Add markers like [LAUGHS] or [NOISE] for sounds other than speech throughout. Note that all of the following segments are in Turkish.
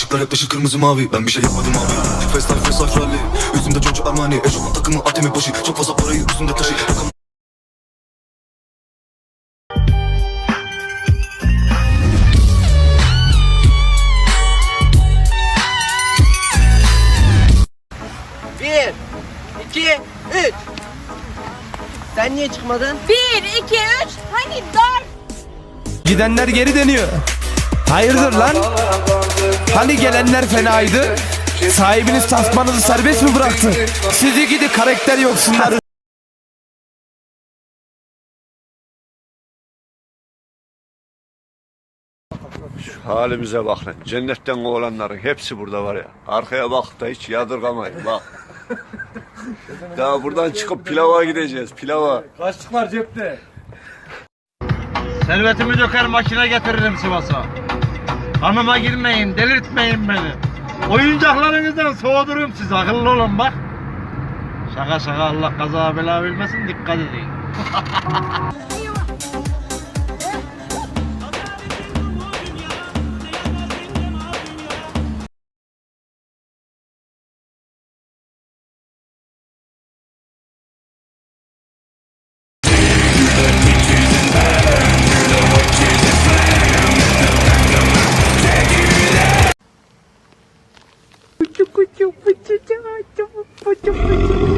Işıklar yaklaşır kırmızı mavi Ben bir şey yapmadım abi Fast life fast life rally Yüzümde Giorgio Armani Eşofman takımı Artemi başı Çok fazla parayı üstünde taşı Rakam Bir, iki, üç. Sen niye çıkmadın? Bir, iki, üç. Hani dört. Gidenler geri dönüyor. Hayırdır lan? Hani gelenler fenaydı? Sahibiniz tasmanızı serbest mi bıraktı? Sizi gidi karakter yoksunlar. Halimize bak lan. Cennetten oğlanların hepsi burada var ya. Arkaya bak da hiç yadırgamayın bak. Daha buradan çıkıp pilava gideceğiz pilava. Servetimi döker makine getiririm Sivas'a. Hanıma girmeyin, delirtmeyin beni. Oyuncaklarınızdan soğudurum sizi, akıllı olun bak. Şaka şaka Allah kaza bela bilmesin, dikkat edin. [LAUGHS] 不就不就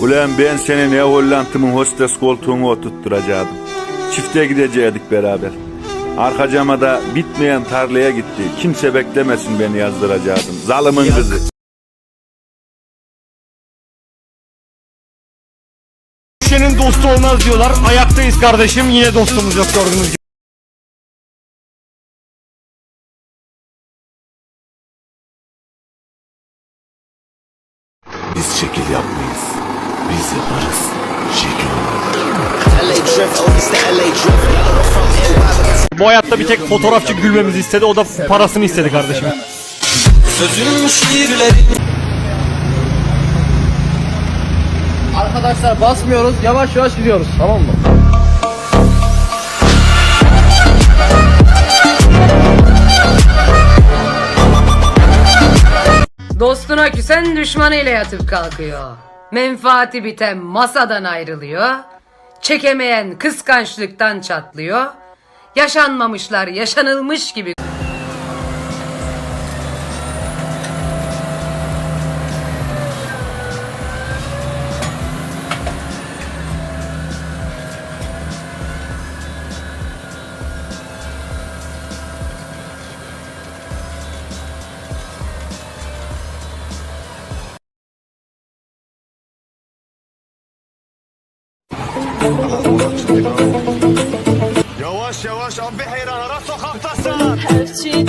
Ulan ben senin ne Holland'ımın hostes koltuğunu oturtturacaktım. Çifte gidecektik beraber. Arka cama da bitmeyen tarlaya gitti. Kimse beklemesin beni yazdıracaktım. Zalımın kızı. Düşenin dostu olmaz diyorlar. Ayaktayız kardeşim, yine dostumuz yok gördüğünüz gibi. Biz şekil yapmayız Biz yaparız Bu hayatta bir tek fotoğrafçı gülmemizi istedi, o da parasını istedi kardeşim. Arkadaşlar basmıyoruz. Yavaş yavaş gidiyoruz. Tamam mı? Dostuna küsen düşmanıyla yatıp kalkıyor. Menfaati biten masadan ayrılıyor. Çekemeyen kıskançlıktan çatlıyor. Yaşanmamışlar yaşanılmış gibi Yavaş yavaş abi heyran ara sokaktasın. Her şeyi